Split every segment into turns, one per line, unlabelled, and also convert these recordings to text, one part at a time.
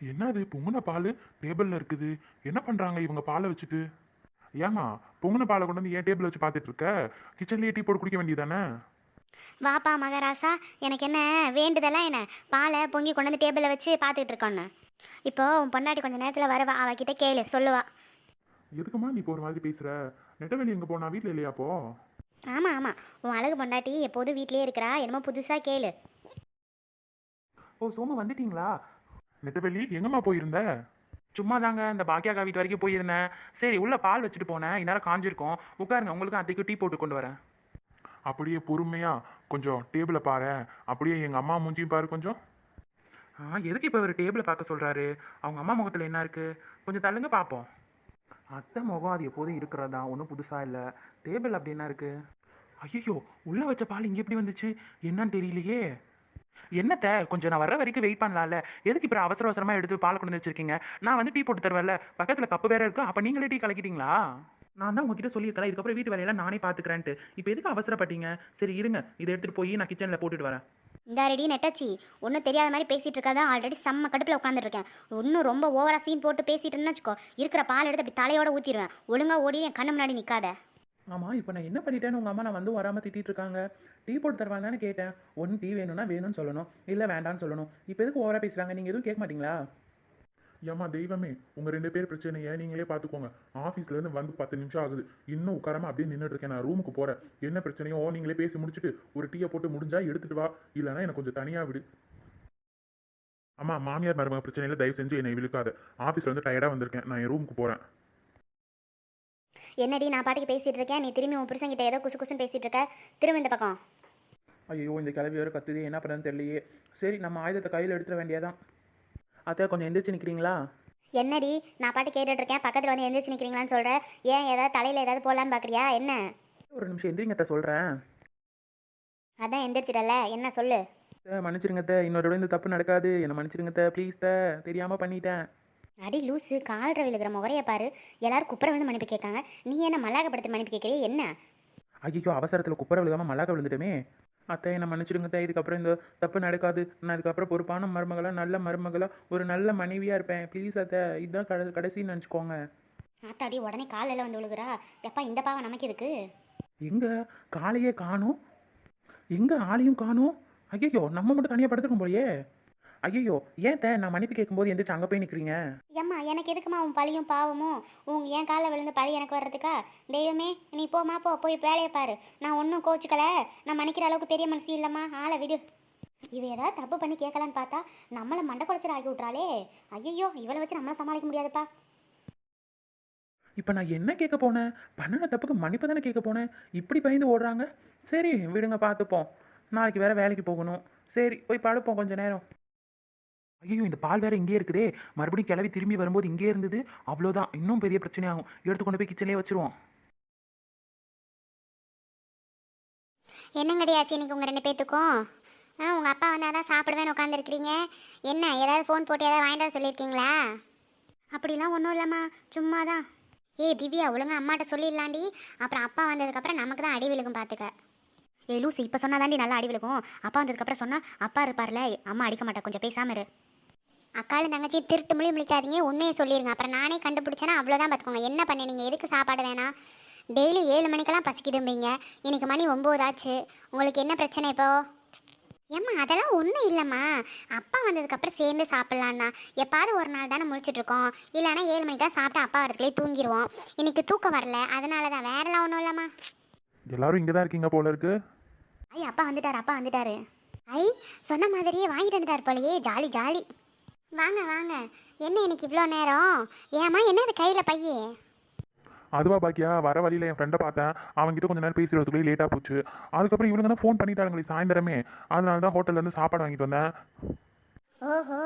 என்னது பொங்குன பால்? டேபிளில் இருக்குது. என்ன பண்ணுறாங்க இவங்க பாலை வச்சுட்டு? ஏமா பொங்குன பாலை கொண்டு வந்து ஏன் டேபிள் வச்சு பார்த்துட்டு இருக்க? கிச்சன்லேயே டீ போட்டு குடிக்க வேண்டியதானே
வாப்பா மகராசா எனக்கு என்ன வேண்டுதெல்லாம் என்ன? பாலை பொங்கி கொண்டு வந்து டேபிளில் வச்சு பார்த்துக்கிட்டு இருக்கோன்னு. இப்போ உன் பொண்டாட்டி கொஞ்சம் நேரத்தில் வருவா. அவகிட்ட கேளு சொல்லுவா.
எதுக்குமா நீ இப்போ ஒரு மாதிரி பேசுகிற நெட்டவெளி எங்கே போனா? வீட்டில் இல்லையா அப்போ?
ஆமாம் ஆமாம் உன் அழகு பொண்டாட்டி எப்போதும் வீட்லயே இருக்கிறா. என்னமோ புதுசாக கேளு.
ஓ சோமு வந்துட்டீங்களா?
நெட்டவெளி எங்கம்மா போயிருந்த?
சும்மா தாங்க இந்த பாக்கியாக்கா வீட்டு வரைக்கும் போயிருந்தேன். சரி உள்ள பால் வச்சுட்டு போனேன். இந்நேரம் காஞ்சிருக்கும். உட்காருங்க உங்களுக்கு அத்தைக்கு டீ போட்டு கொண்டு வரேன்.
அப்படியே பொறுமையா கொஞ்சம் டேபிளை பாரு அப்படியே எங்கள் அம்மா மூஞ்சியும் பாரு கொஞ்சம்.
ஆ எதுக்கு இப்போ ஒரு டேபிளை பார்க்க சொல்றாரு? அவங்க அம்மா முகத்தில் என்ன இருக்கு? கொஞ்சம் தள்ளுங்க பார்ப்போம் அத்தை முகம் அது எப்போதும் இருக்கிறதா? ஒன்றும் புதுசா இல்லை. டேபிள் அப்படி என்ன இருக்கு? ஐயோ உள்ள வச்ச பால் இங்கே எப்படி வந்துச்சு? என்னன்னு தெரியலையே. என்னத்த? கொஞ்சம் நான் வர வரைக்கும் வெயிட் பண்ணலாம்ல. எதுக்கு இப்போ அவசர அவசரமாக எடுத்து பால் கொண்டு வந்து வச்சிருக்கீங்க? நான் வந்து டீ போட்டு தருவேன்ல. பக்கத்தில் கப்பு வேற இருக்கும் அப்போ நீங்களே டீ கலக்கிட்டீங்களா? நான் தான் உங்ககிட்ட சொல்லியிருக்கேன் இதுக்கப்புறம் வீட்டு வேலையெல்லாம் நானே பார்த்துக்கிறேன்ட்டு இப்போ எதுக்கு அவசரப்பட்டீங்க? சரி இருங்க. இதை எடுத்துகிட்டு போய் நான் கிச்சனில் போட்டுட்டு வரேன்.
இந்த ரெடி நெட்டாச்சி. ஒன்றும் தெரியாத மாதிரி பேசிகிட்டு இருக்காத. ஆல்ரெடி செம்ம கடுப்பில் உட்காந்துருக்கேன் இன்னும் ரொம்ப ஓவரா சீன் போட்டு பேசிட்டு இருந்தேன்னு வச்சுக்கோ. இருக்கிற பால் எடுத்து அப்படி தலையோட ஊற்றிடுவேன் ஒழுங்காக ஓடி என் கண்ணு முன்னாடி நிற்காத
ஆமாம் இப்போ நான் என்ன பண்ணிட்டேன்னு உங்கள் அம்மா நான் வந்து வராமல் திட்டிகிட்டு இருக்காங்க. டீ போட்டு தருவாங்கன்னு கேட்டேன். ஒன்று டீ வேணும்னா வேணும்னு சொல்லணும். இல்லை வேண்டாம்னு சொல்லணும். இப்போ எதுக்கு ஓவராக பேசுகிறாங்க நீங்கள் எதுவும் கேட்க மாட்டீங்களா?
ஏம்மா தெய்வமே உங்கள் ரெண்டு பேர் பிரச்சனையை நீங்களே பார்த்துக்கோங்க. ஆஃபீஸ்லேருந்து வந்து பத்து நிமிஷம் ஆகுது. இன்னும் உட்காராம அப்படியே நின்றுட்டு இருக்கேன். நான் ரூமுக்கு போகிறேன் என்ன பிரச்சனையோ நீங்களே பேசி முடிச்சுட்டு ஒரு டீயை போட்டு முடிஞ்சா எடுத்துட்டு வா. இல்லைன்னா எனக்கு கொஞ்சம் தனியாக விடு. ஆமாம் மாமியார் மருமக பிரச்சனையில் தயவு செஞ்சு என்னை விழுக்காது ஆஃபீஸில் வந்து டயர்டாக வந்திருக்கேன். நான் என் ரூமுக்கு போகிறேன்
என்னடி நான் பாட்டுக்கு பேசிட்டு இருக்கேன் நீ திரும்பி உன் புருஷன்கிட்ட ஏதோ குசு குசுன்னு பேசிட்டு இருக்க திரும்ப இந்த பக்கம்.
ஐயோ இந்த கிளவி வேறு கத்துது என்ன பண்ணுறதுன்னு தெரியலையே. சரி நம்ம ஆயுதத்தை கையில் எடுத்துட வேண்டியதான் அத்தை கொஞ்சம் எந்திரிச்சு நிற்கிறீங்களா
என்னடி நான் பாட்டு கேட்டுட்டு இருக்கேன் பக்கத்தில் வந்து எந்திரிச்சு நிற்கிறீங்களான்னு சொல்கிற ஏன் ஏதாவது தலையில் ஏதாவது போடலான்னு பார்க்குறியா என்ன?
ஒரு நிமிஷம் எந்திரிங்க அத்தை சொல்கிறேன்
அதான் எந்திரிச்சிடல என்ன சொல்லு?
மன்னிச்சிருங்க அத்தை இன்னொரு இந்த தப்பு நடக்காது. என்னை மன்னிச்சிருங்க அத்தை ப்ளீஸ் த தெரியாமல் பண்ணிட்டேன்.
அடி லூசு கால்ற விழுகிற முகரைய பாரு. எல்லாரும் குப்புற வந்து மன்னிப்பு கேட்காங்க. நீ என்ன மல்லாக்கப்படுத்தி மன்னிப்பு கேட்குறிய? என்ன?
ஐயோ அவசரத்தில் குப்பரை விழுகாமல் மல்லாக்க விழுந்துட்டுமே. அத்தை என்னை மன்னிச்சிடுங்க அத்தை. இதுக்கப்புறம் இந்த தப்பு நடக்காது. நான் இதுக்கப்புறம் பொறுப்பான மருமகளா நல்ல மருமகளா ஒரு நல்ல மனைவியாக இருப்பேன். ப்ளீஸ் அத்தை இதுதான் கட கடைசின்னு நினச்சிக்கோங்க.
ஆத்தாடி உடனே காலில் வந்து விழுகுறா. எப்பா இந்த பாவம் நமக்கு எதுக்கு?
எங்கே? காலையே காணும். எங்கே ஆளையும் காணும். ஐயோ நம்ம மட்டும் தனியாக படுத்துருக்கோம் போலயே. ஐயோ ஏன் தே நான் மன்னிப்பு கேட்கும்போது எந்திரிச்சு அங்கே போய் நிற்கிறீங்க
ஏம்மா எனக்கு எதுக்குமா உன் பழியும் பாவமும்? உங்க என் காலில் விழுந்து பழி எனக்கு வர்றதுக்கா? தெய்வமே நீ போமா போ போய் வேலையை பாரு. நான் ஒன்றும் கோச்சுக்கல. நான் மன்னிக்கிற அளவுக்கு பெரிய மனசு இல்லைம்மா. ஆளை விடு. இவ ஏதாவது தப்பு பண்ணி கேட்கலான்னு பார்த்தா நம்மளை மண்டை குடைச்சல் ஆக்கி விட்றாளே ஐயோ இவளை வச்சு நம்மளை சமாளிக்க முடியாதுப்பா.
இப்போ நான் என்ன கேட்க போனேன்? பண்ணின தப்புக்கு மன்னிப்பு தானே கேட்க போனேன்? இப்படி பயந்து ஓடுறாங்க? சரி விடுங்க பார்த்துப்போம். நாளைக்கு வேற வேலைக்கு போகணும். சரி போய் படுப்போம் கொஞ்ச நேரம். ஐயோ இந்த பால் வேற இங்கே இருக்குதே. மறுபடியும் கிளவி திரும்பி வரும்போது இங்கே இருந்தது. அவ்வளோதான். இன்னும் பெரிய பிரச்சனையாகும். எடுத்து கொண்டு போய் கிச்சன்லேயே வச்சிருவோம்.
என்னங்கடியாச்சு இன்னைக்கு உங்கள் ரெண்டு பேத்துக்கும்? ஆ உங்கள் அப்பா வந்தால் தான் சாப்பிடுவேன்னு உட்காந்துருக்கிறீங்க என்ன ஏதாவது ஃபோன் போட்டு ஏதாவது வாங்கிட்டு சொல்லியிருக்கீங்களா? அப்படிலாம் ஒன்றும் இல்லைம்மா. சும்மா தான் ஏய் திவ்யா ஒழுங்கா அம்மாட்ட சொல்லிடலாண்டி. அப்புறம் அப்பா வந்ததுக்கப்புறம் நமக்கு தான் அடி விழுகும் பார்த்துக்க ஏ லூசி இப்போ சொன்னாதாண்டி நல்லா அடி விழுகும். அப்பா வந்ததுக்கப்புறம் சொன்னால் அப்பா இருப்பார்ல. அம்மா அடிக்க மாட்டேன் கொஞ்சம் பேசாமல் இரு. அக்காலும் தங்கச்சி திருட்டு மொழி முழிக்காதீங்க உண்மையை சொல்லிடுங்க அப்புறம் நானே கண்டுபிடிச்சேன்னா அவ்வளோதான் பார்த்துக்கோங்க. என்ன பண்ணீங்க? எதுக்கு சாப்பாடு வேணாம் டெய்லி ஏழு மணிக்கெல்லாம் பசிக்குதும்பீங்க. இன்னைக்கு மணி ஒம்பது ஆச்சு. உங்களுக்கு என்ன பிரச்சனை இப்போ? ஏம்மா அதெல்லாம் ஒன்றும் இல்லைம்மா. அப்பா வந்ததுக்கப்புறம் சேர்ந்து சாப்பிட்லான்னா எப்பாவது ஒரு நாள் தானே முழிச்சிட்டு இருக்கோம் இல்லைன்னா ஏழு மணிக்கெல்லாம் சாப்பிட்டு அப்பா வரதுலேயே தூங்கிடுவோம் இன்னைக்கு தூக்கம் வரல. அதனால தான் வேறெல்லாம் ஒன்றும் இல்லைம்மா.
எல்லாரும் இங்கே தான் இருக்கீங்க போல இருக்கு.
ஐ அப்பா வந்துட்டார் அப்பா வந்துட்டாரு. ஐ சொன்ன மாதிரியே வாங்கிட்டு வந்துட்டார் போலயே. Jolly jolly. வாங்க வாங்க. என்ன இன்னைக்கு இவ்வளோ நேரம்? ஏம்மா என்ன அது கையில் பையே?
அதுவா பாக்கியா வர வழியில் என் ஃப்ரெண்டை பார்த்தேன். அவங்ககிட்ட கொஞ்ச நேரம் பேசுகிறதுக்குள்ளே லேட்டாக போச்சு. அதுக்கப்புறம் இவனுங்க தான் ஃபோன் பண்ணிட்டாங்களே சாயந்தரமே. அதனால தான் ஹோட்டல்லேருந்து சாப்பாடு வாங்கிட்டு வந்தேன்.
ஓஹோ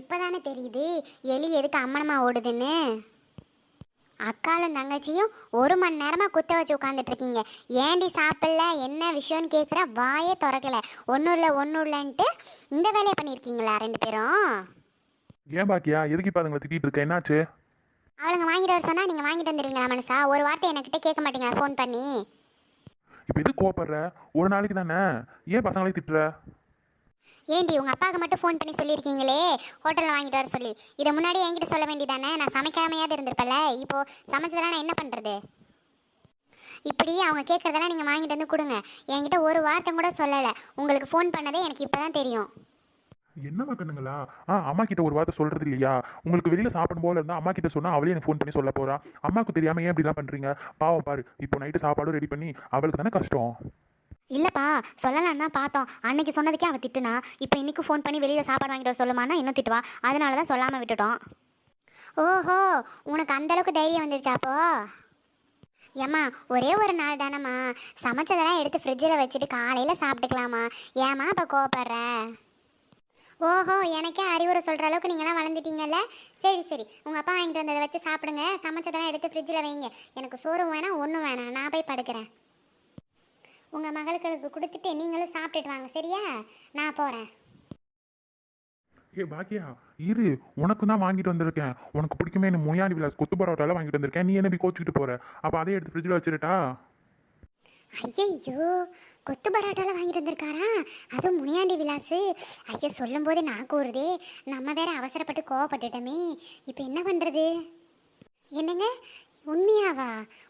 இப்போதானே தெரியுது. எலி எதுக்கு அம்மனமா ஓடுதுன்னு? அக்காலும் தங்கச்சியும் ஒரு மணி நேரமா குத்த வச்சு உட்காந்துட்டு இருக்கீங்க. ஏண்டி சாப்பிடல? என்ன விஷயம்னு கேட்குற வாயே திறக்கல. ஒன்றும் இல்லை ஒன்றும் இல்லைன்ட்டு இந்த வேலையை பண்ணியிருக்கீங்களா ரெண்டு பேரும்?
ஏன் பாக்கியா? எதுக்கு இப்போ அதுங்களை திட்டிகிட்டு இருக்க? என்னாச்சு?
அவளுங்க வாங்கிட்டு வர சொன்னா நீங்கள் வாங்கிட்டு வந்துடுவீங்களா மனசா? ஒரு வார்த்தை என்கிட்ட கேட்க மாட்டீங்களா? ஃபோன் பண்ணி.
இப்போ எதுக்கு கோவப்படுற? ஒரு நாளைக்கு தானே. ஏன் பசங்களே திட்டுற?
ஏண்டி உங்கள் அப்பாவுக்கு மட்டும் ஃபோன் பண்ணி சொல்லியிருக்கீங்களே? ஹோட்டலில் வாங்கிட்டு வர சொல்லி. இதை முன்னாடி என்கிட்ட சொல்ல வேண்டியதானே? நான் சமைக்காமையாவது இருந்திருப்பேன்ல. இப்போது சமைச்சதெல்லாம் நான் என்ன பண்ணுறது இப்படி அவங்க கேட்குறதெல்லாம் நீங்கள் வாங்கிட்டு வந்து கொடுங்க. என்கிட்ட ஒரு வார்த்தை கூட சொல்லலை. உங்களுக்கு ஃபோன் பண்ணதே எனக்கு இப்போ தான் தெரியும்.
என்னம்மா கண்ணுங்களா? ஆ அம்மா கிட்ட ஒரு வார்த்தை சொல்றது இல்லையா? உங்களுக்கு வெளியில சாப்பிடும் போல இருந்தா அம்மா கிட்ட சொன்னா அவளே எனக்கு ஃபோன் பண்ணி சொல்ல போறா. அம்மாக்கு தெரியாம ஏன் இப்படிலாம் பண்றீங்க? பாவம் பாரு. இப்போ நைட்டு சாப்பாடும் ரெடி பண்ணி அவளுக்கு தானே கஷ்டம்?
இல்லைப்பா சொல்லலாம் தான் பார்த்தோம். அன்னைக்கு சொன்னதுக்கே அவள் திட்டுனா இப்போ இன்னைக்கு ஃபோன் பண்ணி வெளியில் சாப்பாடு வாங்கிட்டு வர சொல்லுமானா இன்னும் திட்டுவா. அதனால தான் சொல்லாமல் விட்டுட்டோம். ஓஹோ உனக்கு அந்த அளவுக்கு தைரியம் வந்துருச்சாப்போ ஏம்மா ஒரே ஒரு நாள் தானம்மா. சமைச்சதெல்லாம் எடுத்து ஃப்ரிட்ஜில் வச்சுட்டு காலையில் சாப்பிட்டுக்கலாமா ஏம்மா இப்போ கோவப்படுற? ஓஹோ எனக்கே அறிவுரை சொல்கிற அளவுக்கு நீங்களாம் வளர்ந்துட்டீங்கல்ல? சரி சரி. உங்கள் அப்பா வாங்கிட்டு வந்ததை வச்சு சாப்பிடுங்க. சமைச்சதெல்லாம் எடுத்து ஃப்ரிட்ஜில் வைங்க. எனக்கு சோறும் வேணாம் ஒன்றும் வேணாம். நான் போய் படுக்கிறேன். உங்கள் மகளுக்கு கொடுத்துட்டு நீங்களும் சாப்பிட்டுட்டு வாங்க சரியா? நான் போகிறேன்
ஏ பாக்கியா இரு. உனக்கு தான் வாங்கிட்டு வந்திருக்கேன். உனக்கு பிடிக்குமே இந்த முனியாண்டி விலாஸ் கொத்து பரோட்டாலாம் வாங்கிட்டு வந்திருக்கேன். நீ என்ன இப்படி கோச்சிக்கிட்டு போற? அப்போ அதை எடுத்து ஃப்ரிட்ஜில் வச்சிருட்டா
ஐயையோ. கொத்து பரோட்டாலாம் வாங்கிட்டு வந்திருக்காரா? அதுவும் முனியாண்டி விலாசு. ஐயோ சொல்லும்போது நான் கூறுதே நம்ம வேற அவசரப்பட்டு கோவப்பட்டுட்டோமே. இப்போ என்ன பண்ணுறது என்னங்க? உண்மையாவா?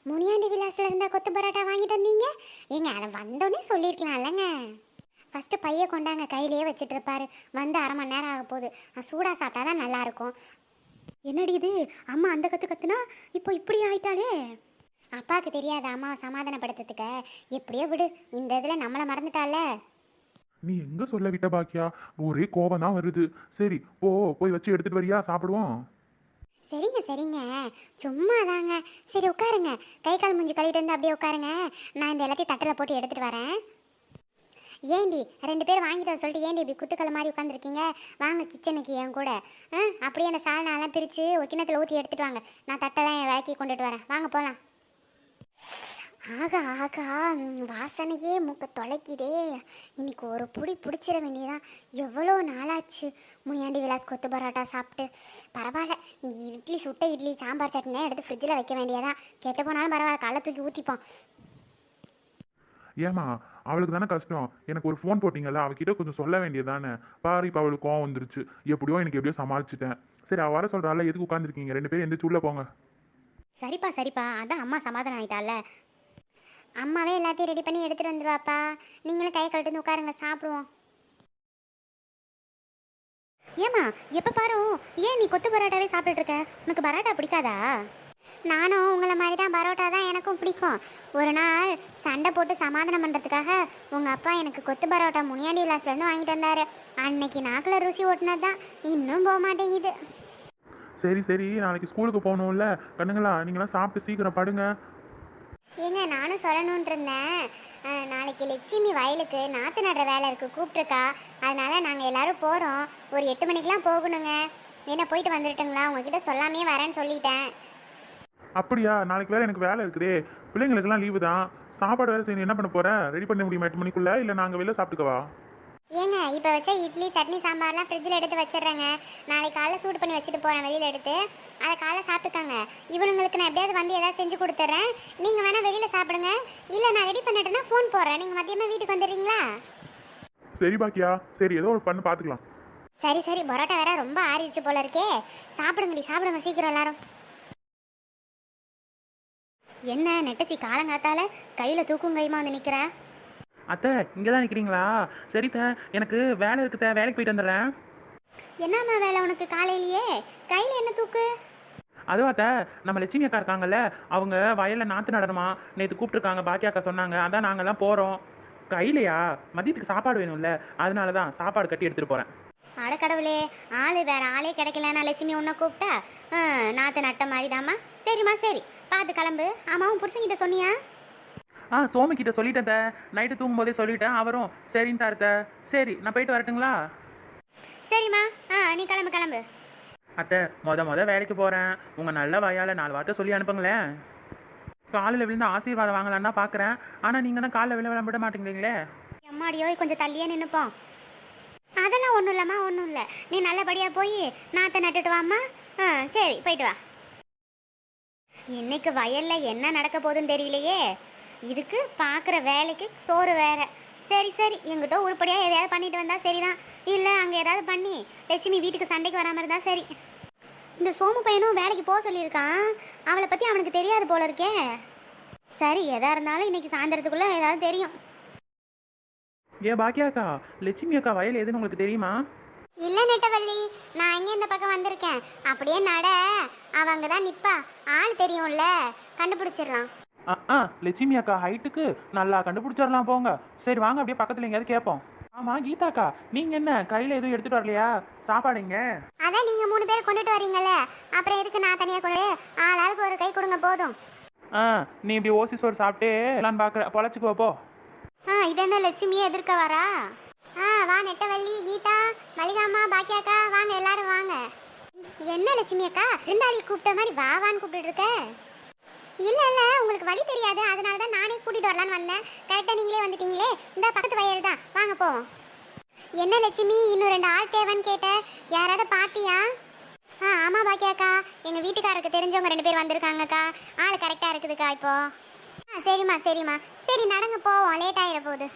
முனியாண்டி விலாஸில் இருந்தா கொத்து பரோட்டா வாங்கிட்டு வந்தீங்க? ஏங்க அதை வந்தோடனே சொல்லியிருக்கலாம்லங்க ஃபஸ்ட்டு பைய கொண்டாங்க கையிலேயே வச்சுட்டு இருப்பாரு. வந்து அரை மணி நேரம் ஆக போகுது. நான் சூடாக சாப்பிட்டா தான் நல்லாயிருக்கும் என்னடி இது? அம்மா அந்த கற்று கற்றுனா இப்போ இப்படி ஆயிட்டாளே. அப்பாவுக்கு தெரியாத அம்மாவை சமாதானப்படுத்துறதுக்கு. எப்படியோ விடு இந்த இதில் நம்மளை மறந்துட்டால.
நீ எங்க சொல்ல விட்ட பாக்கியா? ஒரே கோபம் தான் வருது. சரி போ போய் வச்சு எடுத்துட்டு வரியா? சாப்பிடுவோம்.
சரிங்க சரிங்க. சும்மா தாங்க சரி உட்காருங்க. கை கால் மூஞ்சி கழுவிட்டு வந்து அப்படியே உட்காருங்க. நான் இந்த எல்லாத்தையும் தட்டில் போட்டு எடுத்துகிட்டு வரேன். ஏண்டி ரெண்டு பேர் வாங்கிட்டு வர சொல்லிட்டு ஏண்டி இப்படி குத்துக்கலை மாதிரி உட்காந்துருக்கீங்க வாங்க கிச்சனுக்கு என் கூட. ஆ அப்படியே அந்த சால்னாலாம் பிரித்து ஒரு கிண்ணத்தில் ஊற்றி எடுத்துகிட்டு வாங்க. நான் தட்டெல்லாம் விளக்கி கொண்டுட்டு வரேன். வாங்க போகலாம் ஆகா ஆகா வாசனையே மூக்க தொலைக்குதே. இன்னைக்கு ஒரு புடி பிடிச்சிட வேண்டியதான் எவ்வளோ நாளாச்சு முனியாண்டி விலாஸ் கொத்து பரோட்டா சாப்பிட்டு. பரவாயில்ல இட்லி சுட்ட இட்லி சாம்பார் சட்னியாக எடுத்து ஃப்ரிட்ஜில் வைக்க வேண்டியதான் கெட்டு போனாலும் பரவாயில்ல கள்ள தூக்கி ஊற்றிப்போம்
ஏமா அவளுக்கு தானே கஷ்டம். எனக்கு ஒரு ஃபோன் போட்டிங்கல்ல அவகிட்ட கொஞ்சம் சொல்ல வேண்டியதானே பாரு இப்போ அவளுக்கு கோவம் வந்துருச்சு. எப்படியோ எனக்கு எப்படியோ சமாளிச்சிட்டேன். சரி அவ வர சொல்கிறாள் எதுக்கு உட்காந்துருக்கீங்க ரெண்டு பேரும் எந்த உள்ள போங்க.
சரிப்பா சரிப்பா. அதான் அம்மா சமாதானம் ஆயிட்டால அம்மாவே எல்லாத்தையும் ரெடி பண்ணி எடுத்துகிட்டு வந்துடுவாப்பா நீங்களும் கை கழட்டு உட்காருங்க சாப்பிடுவோம். ஏமா எப்போ பாரு ஏன் நீ கொத்து பரோட்டாவே சாப்பிட்டுட்டு இருக்க? உனக்கு பரோட்டா பிடிக்காதா? நானும் உங்களை மாதிரி தான் பரோட்டா தான் எனக்கும் பிடிக்கும். ஒரு நாள் சண்டை போட்டு சமாதானம் பண்ணுறதுக்காக உங்கள் அப்பா எனக்கு கொத்து பரோட்டா முனியாண்டி விலாஸ்லேருந்து வாங்கிட்டு வந்தார். அன்னைக்கு நாக்கில் ருசி ஓட்டினது தான் இன்னும் போக மாட்டேங்குது.
சரி சரி நாளைக்கு ஸ்கூலுக்கு போகணும்ல. கண்ணுங்களா நீங்களாம் சாப்பிட்டு சீக்கிரம் படுங்க.
ஏங்க நானும் சொல்லணும்னு இருந்தேன் நாளைக்கு லட்சுமி வயலுக்கு நாற்று நடுற வேலை இருக்குது கூப்பிட்ருக்கா அதனால நாங்கள் எல்லாரும் போகிறோம் ஒரு எட்டு மணிக்கெலாம் போகணுங்க. என்ன போயிட்டு வந்துட்டுங்களா உங்ககிட்ட சொல்லாமே வரேன்னு சொல்லிட்டேன்.
அப்படியா? நாளைக்கு வேற எனக்கு வேலை இருக்குதே. பிள்ளைங்களுக்கெல்லாம் லீவு தான். சாப்பாடு வேறு செய்யணும். என்ன பண்ண போற? ரெடி பண்ண முடியுமா எட்டு மணிக்குள்ள? இல்லை நாங்கள் வெளில சாப்பிட்டுக்கவா?
ஏங்க இப்போ வச்ச இட்லி சட்னி சாம்பார்லாம் ஃப்ரிட்ஜில் எடுத்து வச்சிடுறேங்க. நாளைக்கு காலைல சூடு பண்ணி வச்சுட்டு போகிறேன் வெளியில் எடுத்து. அதை காலைல சாப்பிட்டுக்கோங்க. இவனுங்களுக்கு நான் எப்படியாவது வந்து ஏதாவது செஞ்சு கொடுத்துட்றேன் நீங்கள் வேணால் வெளியில் சாப்பிடுங்க. இல்லை நான் ரெடி பண்ணிட்டேன்னா ஃபோன் போடுறேன். நீங்கள் மதியமாக வீட்டுக்கு வந்துடுறீங்களா?
சரி பாக்கியா. சரி ஏதோ ஒரு பண்ணு பார்த்துக்கலாம்
சரி சரி. பரோட்டா வேற ரொம்ப ஆறிடுச்சு போல இருக்கே. சாப்பிடுங்கடி சாப்பிடுங்க சீக்கிரம் எல்லாரும். என்ன நெட்டச்சி காலங்காத்தால கையில தூக்கும் கைமா வந்து நிக்கிற?
அத்தை இங்கே தான் நிற்கிறீங்களா சரி த எனக்கு வேலை இருக்குத வேலைக்கு போயிட்டு வந்துடுறேன்.
என்னம்மா வேலை உனக்கு காலையிலேயே? கையில என்ன தூக்கு?
அதுவும் அத்தை நம்ம லட்சுமி அக்கா இருக்காங்கல்ல அவங்க வயலில் நாற்று நடணுமா நேற்று கூப்பிட்ருக்காங்க பாக்கியா அக்கா சொன்னாங்க அதான் நாங்கள்லாம் போகிறோம் கையிலையா? மதியத்துக்கு சாப்பாடு வேணும்ல அதனால தான் சாப்பாடு கட்டி எடுத்துகிட்டு போகிறேன்
அட கடவுளே ஆளு வேற ஆளே கிடைக்கலன்னா லட்சுமி உன்னை கூப்பிட்டா? நாத்து நட்ட மாதிரிதாம்மா. சரிம்மா சரி. பார்த்து கிளம்பு. ஆமாவும் புருஷன்கிட்ட சொன்னியா?
ஆ சோமி கிட்ட சொல்லிட்டேன் த. நைட்டு தூங்கும்போதே சொல்லிட்டேன். அவரும் சரின்ட்டாரு த சரி நான் போயிட்டு வரட்டுங்களா?
சரிம்மா. ஆ நீ கிளம்பு கிளம்பு.
அத்தை மொத மொத வேலைக்கு போகிறேன் உங்கள் நல்ல வாயால் நாலு வார்த்தை சொல்லி அனுப்புங்களேன். காலில் விழுந்து ஆசீர்வாதம் வாங்கலான்னு பார்க்குறேன் ஆனால் நீங்கள் தான் காலில் விழ விட மாட்டேங்கிறீங்களே?
அம்மாடியோ கொஞ்சம் தள்ளியே நின்றுப்போம் அதெல்லாம் ஒன்றும் இல்லைம்மா ஒன்றும் இல்லை. நீ நல்லபடியாக போய் நாற்றை நட்டுட்டு வாம்மா. ஆ சரி போயிட்டு வா. இன்னைக்கு வயல்ல என்ன நடக்க போகுதுன்னு தெரியலையே? இதுக்கு பார்க்குற வேலைக்கு சோறு வேற. சரி சரி எங்கிட்ட உருப்படியாக எதையாவது பண்ணிட்டு வந்தா சரிதான். இல்லை அங்கே ஏதாவது பண்ணி லட்சுமி வீட்டுக்கு சண்டைக்கு வராமல் இருந்தா சரி. இந்த சோமு பையனும் வேலைக்கு போக சொல்லியிருக்கான். அவளை பற்றி அவனுக்கு தெரியாது போல இருக்கே. சரி எதா இருந்தாலும் இன்னைக்கு சாயந்தரத்துக்குள்ளே ஏதாவது தெரியும்.
ஏ பாக்கியா அக்கா லட்சுமி அக்கா வயல் எதுன்னு உங்களுக்கு தெரியுமா?
இல்லை நெட்டவள்ளி நான் இங்கே இந்த பக்கம் வந்திருக்கேன். அப்படியே நட. அவங்க தான் நிப்பா. ஆள் தெரியும்ல. கண்டுபிடிச்சிடலாம்.
ஆ ஆ லட்சுமி அக்கா ஹைட்டுக்கு நல்லா கண்டுபிடிச்சிடலாம் போங்க. சரி வாங்க அப்படியே பக்கத்தில் எங்கேயாவது கேட்போம். ஆமாம் கீதாக்கா நீங்கள் என்ன கையில் எதுவும் எடுத்துகிட்டு வரலையா? சாப்பாடுங்க
அதான் நீங்கள் மூணு பேர் கொண்டுட்டு வரீங்கல்ல. அப்புறம் எதுக்கு நான் தனியாக கொண்டு ஆள் ஆளுக்கு ஒரு கை கொடுங்க போதும்.
ஆ நீ இப்படி ஓசி சோறு சாப்பிட்டு எல்லாம் பார்க்குற பொழைச்சிக்குவா போ.
ஆ இது என்ன லட்சுமியே எதிர்க்க வரா? ஆ வா நெட்டவள்ளி கீதா மலிகாமா பாக்கியாக்கா வாங்க எல்லாரும் வாங்க. என்ன லட்சுமி அக்கா விருந்தாளி கூப்பிட்ட மாதிரி வா வான்னு கூப்பிட்டு இருக்க. இல்லை இல்லை உங்களுக்கு வழி தெரியாது. அதனால தான் நானே கூட்டிகிட்டு வரலான்னு வந்தேன். கரெக்டாக நீங்களே வந்துட்டீங்களே? இந்த பக்கத்து வயல் தான். வாங்க போவோம். என்ன லட்சுமி இன்னும் ரெண்டு ஆள் தேவைன்னு கேட்ட? யாராவது பார்த்தியா ஆ ஆமா பாக்கியாக்கா எங்கள் வீட்டுக்காரருக்கு தெரிஞ்சவங்க ரெண்டு பேர் வந்திருக்காங்கக்கா ஆள் கரெக்டாக இருக்குதுக்கா இப்போ. ஆ சரிம்மா சரிம்மா. சரி நடங்க போவோம். லேட் ஆகிட போகுது